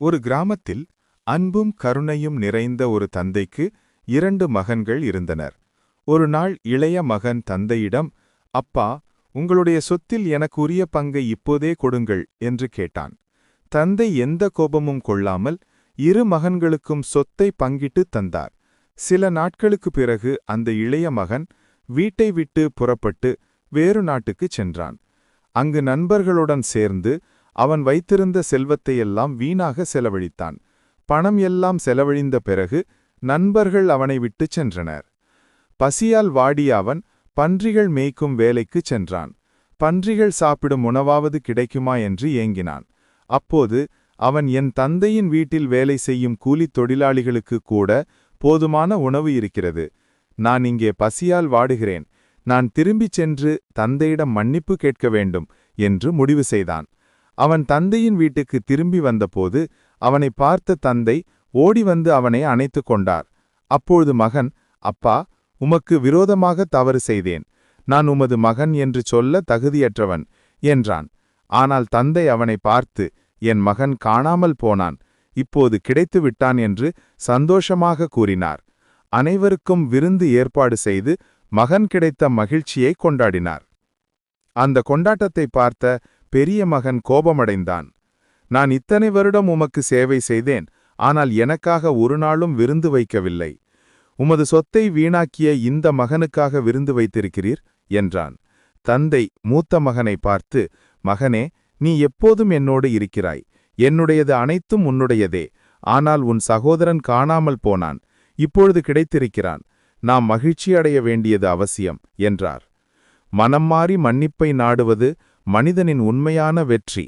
ஒரு கிராமத்தில் அன்பும் கருணையும் நிறைந்த ஒரு தந்தைக்கு இரண்டு மகன்கள் இருந்தனர். ஒரு நாள் இளைய மகன் தந்தையிடம் அப்பா உங்களுடைய சொத்தில் எனக்கு உரிய பங்கை இப்போதே கொடுங்கள் என்று கேட்டான். தந்தை எந்த கோபமும் கொள்ளாமல் இரு மகன்களுக்கும் சொத்தை பங்கிட்டு தந்தார். சில நாட்களுக்குப் பிறகு அந்த இளைய மகன் வீட்டை விட்டு புறப்பட்டு வேறு நாட்டுக்குச் சென்றான். அங்கு நண்பர்களுடன் சேர்ந்து அவன் வைத்திருந்த செல்வத்தையெல்லாம் வீணாக செலவழித்தான். பணம் எல்லாம் செலவழிந்த பிறகு நண்பர்கள் அவனை விட்டுச் சென்றனர். பசியால் வாடிய அவன் பன்றிகள் மேய்க்கும் வேலைக்குச் சென்றான். பன்றிகள் சாப்பிடும் உணவாவது கிடைக்குமா என்று ஏங்கினான். அப்போது அவன் என் தந்தையின் வீட்டில் வேலை செய்யும் கூலித் தொழிலாளிகளுக்கு கூட போதுமான உணவு இருக்கிறது. நான் இங்கே பசியால் வாடுகிறேன். நான் திரும்பிச் சென்று தந்தையிடம் மன்னிப்பு கேட்க வேண்டும் என்று முடிவு செய்தான். அவன் தந்தையின் வீட்டுக்கு திரும்பி வந்தபோது அவனை பார்த்த தந்தை ஓடி வந்து அவனை அணைத்து கொண்டார். அப்பொழுது மகன் அப்பா உமக்கு விரோதமாக தவறு செய்தேன். நான் உமது மகன் என்று சொல்ல தகுதியற்றவன் என்றான். ஆனால் தந்தை அவனை பார்த்து என் மகன் காணாமல் போனான். இப்போது கிடைத்து விட்டான் என்று சந்தோஷமாக கூறினார். அனைவருக்கும் விருந்து ஏற்பாடு செய்து மகன் கிடைத்த மகிழ்ச்சியை கொண்டாடினார். அந்த கொண்டாட்டத்தை பார்த்த பெரிய மகன் கோபமடைந்தான். நான் இத்தனை வருடம் உமக்கு சேவை செய்தேன் ஆனால் எனக்காக ஒரு நாளும் விருந்து வைக்கவில்லை. உமது சொத்தை வீணாக்கிய இந்த மகனுக்காக விருந்து வைத்திருக்கிறீர்? என்றான். தந்தை மூத்த மகனை பார்த்து மகனே நீ எப்போதும் என்னோடு இருக்கிறாய். என்னுடையது அனைத்தும் உன்னுடையதே. ஆனால் உன் சகோதரன் காணாமல் போனான். இப்பொழுது கிடைத்திருக்கிறான். நாம் மகிழ்ச்சியடைய வேண்டியது அவசியம் என்றார். மனம் மாறி மன்னிப்பை நாடுவது மனிதனின் உண்மையான வெற்றி.